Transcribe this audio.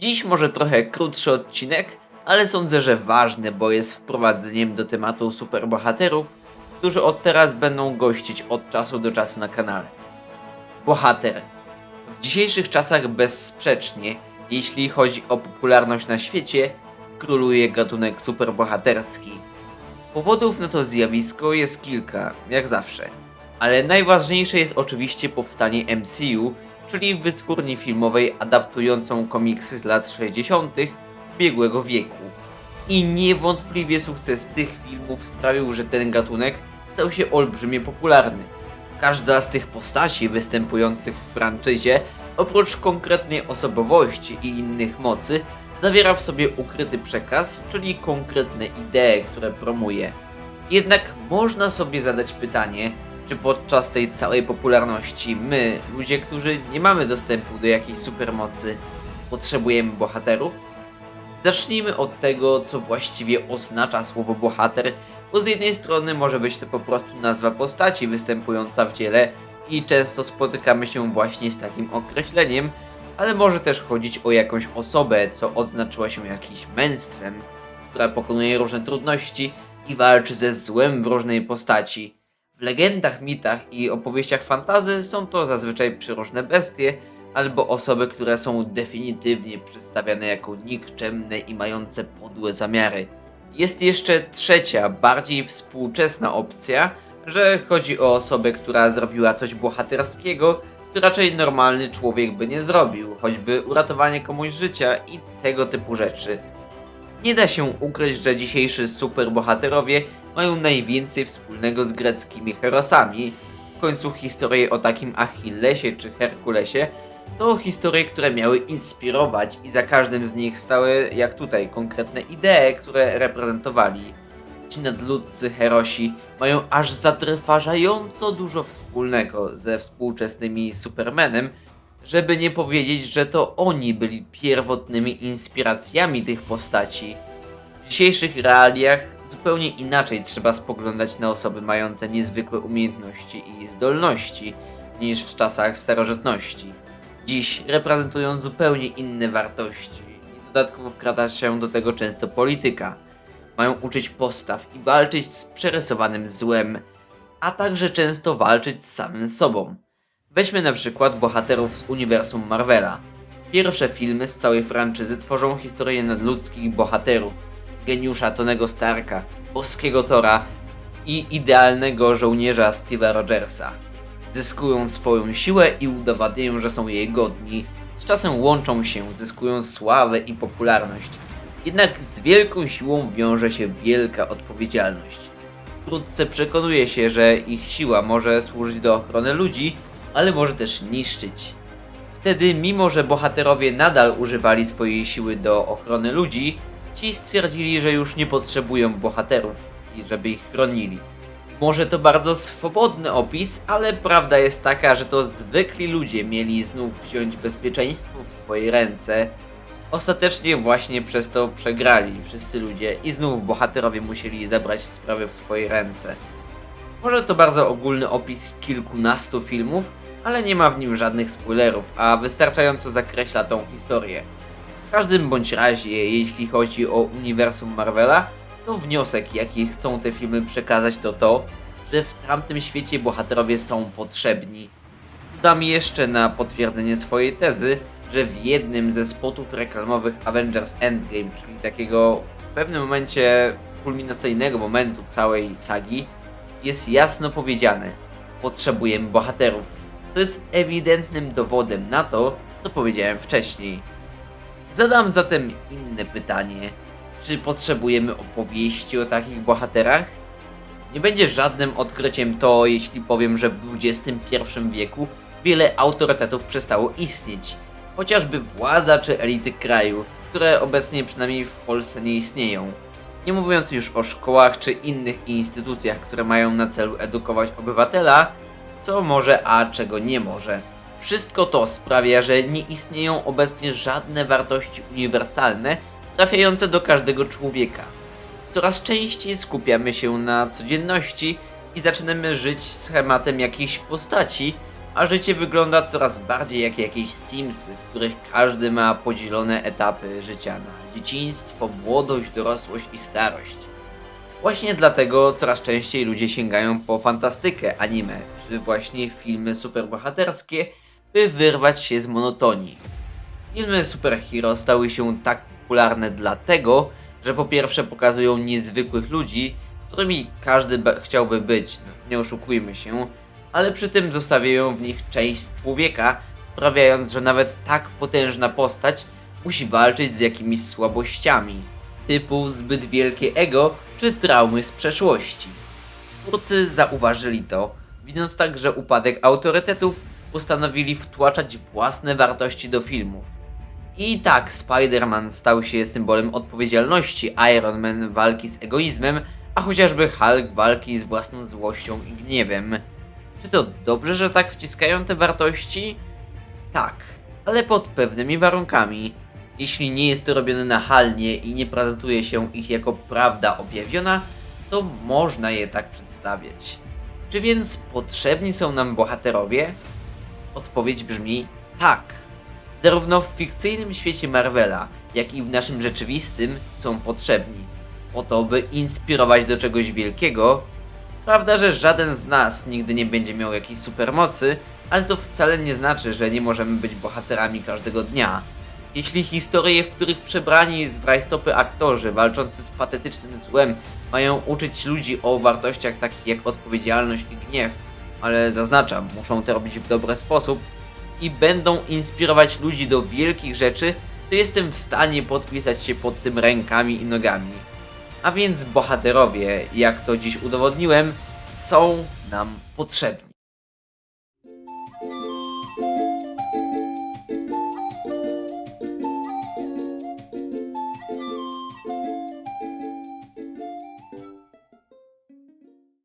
Dziś może trochę krótszy odcinek, ale sądzę, że ważny, bo jest wprowadzeniem do tematu superbohaterów, którzy od teraz będą gościć od czasu do czasu na kanale. Bohater. W dzisiejszych czasach bezsprzecznie, jeśli chodzi o popularność na świecie, króluje gatunek superbohaterski. Powodów na to zjawisko jest kilka, jak zawsze. Ale najważniejsze jest oczywiście powstanie MCU, czyli wytwórni filmowej adaptującą komiksy z lat 60. ubiegłego wieku. I niewątpliwie sukces tych filmów sprawił, że ten gatunek stał się olbrzymie popularny. Każda z tych postaci występujących w franczyzie, oprócz konkretnej osobowości i innych mocy, zawiera w sobie ukryty przekaz, czyli konkretne idee, które promuje. Jednak można sobie zadać pytanie, czy podczas tej całej popularności my, ludzie, którzy nie mamy dostępu do jakiejś supermocy, potrzebujemy bohaterów? Zacznijmy od tego, co właściwie oznacza słowo bohater, bo z jednej strony może być to po prostu nazwa postaci występująca w dziele i często spotykamy się właśnie z takim określeniem, ale może też chodzić o jakąś osobę, co odznaczyła się jakimś męstwem, która pokonuje różne trudności i walczy ze złem w różnej postaci. W legendach, mitach i opowieściach fantazy są to zazwyczaj przeróżne bestie albo osoby, które są definitywnie przedstawiane jako nikczemne i mające podłe zamiary. Jest jeszcze trzecia, bardziej współczesna opcja, że chodzi o osobę, która zrobiła coś bohaterskiego, co raczej normalny człowiek by nie zrobił, choćby uratowanie komuś życia i tego typu rzeczy. Nie da się ukryć, że dzisiejsi superbohaterowie mają najwięcej wspólnego z greckimi herosami. W końcu historie o takim Achillesie czy Herkulesie to historie, które miały inspirować i za każdym z nich stały, jak tutaj, konkretne idee, które reprezentowali. Ci nadludzcy herosi mają aż zatrważająco dużo wspólnego ze współczesnymi Supermanem, żeby nie powiedzieć, że to oni byli pierwotnymi inspiracjami tych postaci. W dzisiejszych realiach zupełnie inaczej trzeba spoglądać na osoby mające niezwykłe umiejętności i zdolności niż w czasach starożytności. Dziś reprezentują zupełnie inne wartości i dodatkowo wkrada się do tego często polityka. Mają uczyć postaw i walczyć z przerysowanym złem, a także często walczyć z samym sobą. Weźmy na przykład bohaterów z uniwersum Marvela. Pierwsze filmy z całej franczyzy tworzą historię nadludzkich bohaterów, geniusza Tonego Starka, boskiego Tora i idealnego żołnierza Steve'a Rogersa. Zyskują swoją siłę i udowadniają, że są jej godni. Z czasem łączą się, zyskują sławę i popularność. Jednak z wielką siłą wiąże się wielka odpowiedzialność. Wkrótce przekonuje się, że ich siła może służyć do ochrony ludzi, ale może też niszczyć. Wtedy, mimo że bohaterowie nadal używali swojej siły do ochrony ludzi, ci stwierdzili, że już nie potrzebują bohaterów i żeby ich chronili. Może to bardzo swobodny opis, ale prawda jest taka, że to zwykli ludzie mieli znów wziąć bezpieczeństwo w swoje ręce. Ostatecznie właśnie przez to przegrali wszyscy ludzie i znów bohaterowie musieli zabrać sprawy w swoje ręce. Może to bardzo ogólny opis kilkunastu filmów, ale nie ma w nim żadnych spoilerów, a wystarczająco zakreśla tą historię. W każdym bądź razie, jeśli chodzi o uniwersum Marvela, to wniosek, jaki chcą te filmy przekazać, to to, że w tamtym świecie bohaterowie są potrzebni. Dodam jeszcze na potwierdzenie swojej tezy, że w jednym ze spotów reklamowych Avengers Endgame, czyli takiego w pewnym momencie kulminacyjnego momentu całej sagi, jest jasno powiedziane: potrzebujemy bohaterów, co jest ewidentnym dowodem na to, co powiedziałem wcześniej. Zadam zatem inne pytanie: czy potrzebujemy opowieści o takich bohaterach? Nie będzie żadnym odkryciem to, jeśli powiem, że w XXI wieku wiele autorytetów przestało istnieć. Chociażby władza czy elity kraju, które obecnie przynajmniej w Polsce nie istnieją. Nie mówiąc już o szkołach czy innych instytucjach, które mają na celu edukować obywatela, co może, a czego nie może. Wszystko to sprawia, że nie istnieją obecnie żadne wartości uniwersalne trafiające do każdego człowieka. Coraz częściej skupiamy się na codzienności i zaczynamy żyć schematem jakiejś postaci, a życie wygląda coraz bardziej jak jakieś Simsy, w których każdy ma podzielone etapy życia na dzieciństwo, młodość, dorosłość i starość. Właśnie dlatego coraz częściej ludzie sięgają po fantastykę, anime, czy właśnie filmy superbohaterskie, by wyrwać się z monotonii. Filmy superhero stały się tak popularne dlatego, że po pierwsze pokazują niezwykłych ludzi, którymi każdy chciałby być, no, nie oszukujmy się, ale przy tym zostawiają w nich część człowieka, sprawiając, że nawet tak potężna postać musi walczyć z jakimiś słabościami, typu zbyt wielkie ego czy traumy z przeszłości. Twórcy zauważyli to, widząc także upadek autorytetów, postanowili wtłaczać własne wartości do filmów. I tak Spider-Man stał się symbolem odpowiedzialności, Iron Man walki z egoizmem, a chociażby Hulk walki z własną złością i gniewem. Czy to dobrze, że tak wciskają te wartości? Tak, ale pod pewnymi warunkami. Jeśli nie jest to robione nachalnie i nie prezentuje się ich jako prawda objawiona, to można je tak przedstawiać. Czy więc potrzebni są nam bohaterowie? Odpowiedź brzmi tak. Zarówno w fikcyjnym świecie Marvela, jak i w naszym rzeczywistym są potrzebni. Po to, by inspirować do czegoś wielkiego. Prawda, że żaden z nas nigdy nie będzie miał jakiejś supermocy, ale to wcale nie znaczy, że nie możemy być bohaterami każdego dnia. Jeśli historie, w których przebrani z rajstopy aktorzy walczący z patetycznym złem mają uczyć ludzi o wartościach takich jak odpowiedzialność i gniew, ale zaznaczam, muszą to robić w dobry sposób i będą inspirować ludzi do wielkich rzeczy, to jestem w stanie podpisać się pod tym rękami i nogami. A więc bohaterowie, jak to dziś udowodniłem, są nam potrzebni.